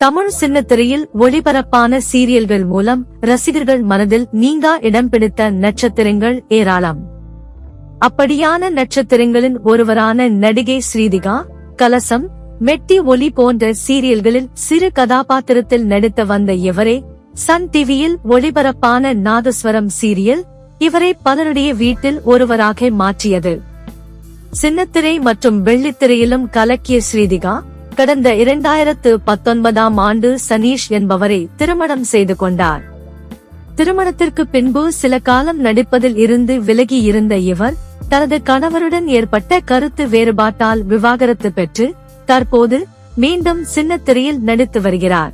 தமிழ் சின்னத்திரையில் ஒளிபரப்பான சீரியல்கள் மூலம் ரசிகர்கள் மனதில் நீங்கா இடம் பிடித்த நட்சத்திரங்கள் ஏராளம். அப்படியான நட்சத்திரங்களின் ஒருவரான நடிகை ஸ்ரீதிகா கலசம் மெட்டி ஒலி போன்ற சீரியல்களில் சிறு கதாபாத்திரத்தில் நடித்து வந்த இவரே சன் டிவியில் ஒளிபரப்பான நாதஸ்வரம் சீரியல் இவரை பலருடைய வீட்டில் ஒருவராக மாற்றியது. சின்னத்திரை மற்றும் வெள்ளித்திரையிலும் கலக்கிய ஸ்ரீதிகா கடந்த இரண்டாயிரத்து பத்தொன்பதாம் ஆண்டு சனீஷ் என்பவரை திருமணம் செய்து கொண்டார். திருமணத்திற்கு பின்பு சில காலம் நடிப்பதில் இருந்து விலகி இருந்த இவர் தனது கணவருடன் ஏற்பட்ட கருத்து வேறுபாட்டால் விவாகரத்து பெற்று தற்போது மீண்டும் சின்னத்திரையில் நடித்து வருகிறார்.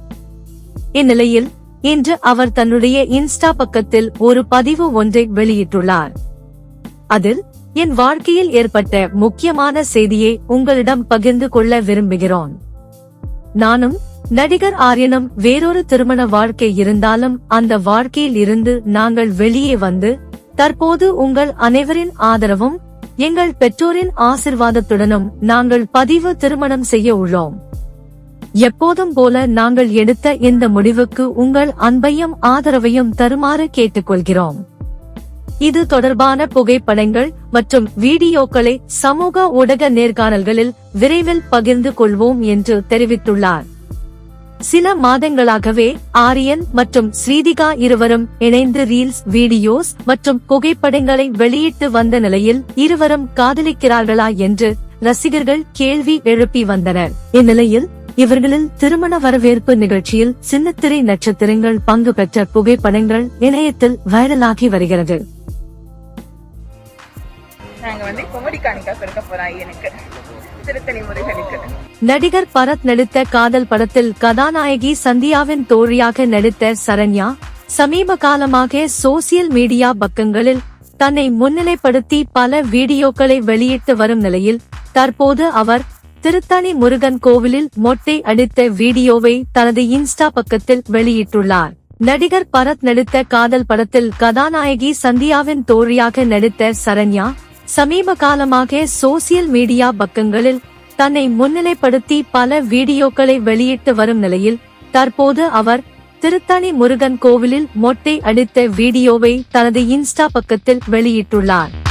இந்நிலையில் இன்று அவர் தன்னுடைய இன்ஸ்டா பக்கத்தில் ஒரு பதிவு ஒன்றை வெளியிட்டுள்ளார். அதில் என் வாழ்க்கையில் ஏற்பட்ட முக்கியமான செய்தியை உங்களிடம் பகிர்ந்து கொள்ள விரும்புகிறோம். நானும் நடிகர் ஆரியனும் வேறொரு திருமண வாழ்க்கை இருந்தாலும் அந்த வாழ்க்கையில் இருந்து நாங்கள் வெளியே வந்து தற்போது உங்கள் அனைவரின் ஆதரவும் எங்கள் பெற்றோரின் ஆசிர்வாதத்துடனும் நாங்கள் பதிவு திருமணம் செய்ய உள்ளோம். எப்போதும் போல நாங்கள் எடுத்த இந்த முடிவுக்கு உங்கள் அன்பையும் ஆதரவையும் தருமாறு கேட்டுக்கொள்கிறோம். இது தொடர்பான புகைப்படங்கள் மற்றும் வீடியோக்களை சமூக ஊடக நேர்காணல்களில் விரைவில் பகிர்ந்து கொள்வோம் என்று தெரிவித்துள்ளார். சில மாதங்களாகவே ஆரியன் மற்றும் ஸ்ரீதிகா இருவரும் இணைந்து ரீல்ஸ் வீடியோஸ் மற்றும் புகைப்படங்களை வெளியிட்டு வந்த நிலையில் இருவரும் காதலிக்கிறார்களா என்று ரசிகர்கள் கேள்வி எழுப்பி வந்தனர். இந்நிலையில் இவர்களில் திருமண வரவேற்பு நிகழ்ச்சியில் சின்னத்திரை நட்சத்திரங்கள் பங்கு பெற்ற புகைப்படங்கள் இணையத்தில் வைரலாகி வருகிறது. நாங்கள் வந்து குமரி காணிக்கா கொடுக்க போறோம் ஐயனுக்கு. திருத்தணி முருகனுக்கு. நடிகர் பரத் நடித்த காதல் படத்தில் கதாநாயகி சந்தியாவின் தோழியாக நடித்த சரண்யா சமீப காலமாக சோசியல் மீடியா பக்கங்களில் தன்னை முன்னிலைப்படுத்தி பல வீடியோக்களை வெளியிட்டு வரும் நிலையில் தற்போது அவர் திருத்தணி முருகன் கோவிலில் மொட்டை அடித்த வீடியோவை தனது இன்ஸ்டா பக்கத்தில் வெளியிட்டுள்ளார். நடிகர் பரத் நடித்த காதல் படத்தில் கதாநாயகி சந்தியாவின் தோழியாக நடித்த சரண்யா சமீப காலமாக சோசியல் மீடியா பக்கங்களில் தன்னை முன்னிலைப்படுத்தி பல வீடியோக்களை வெளியிட்டு வரும் நிலையில் தற்போது அவர் திருத்தணி முருகன் கோவிலில் மொட்டை அடித்த வீடியோவை தனது இன்ஸ்டா பக்கத்தில் வெளியிட்டுள்ளார்.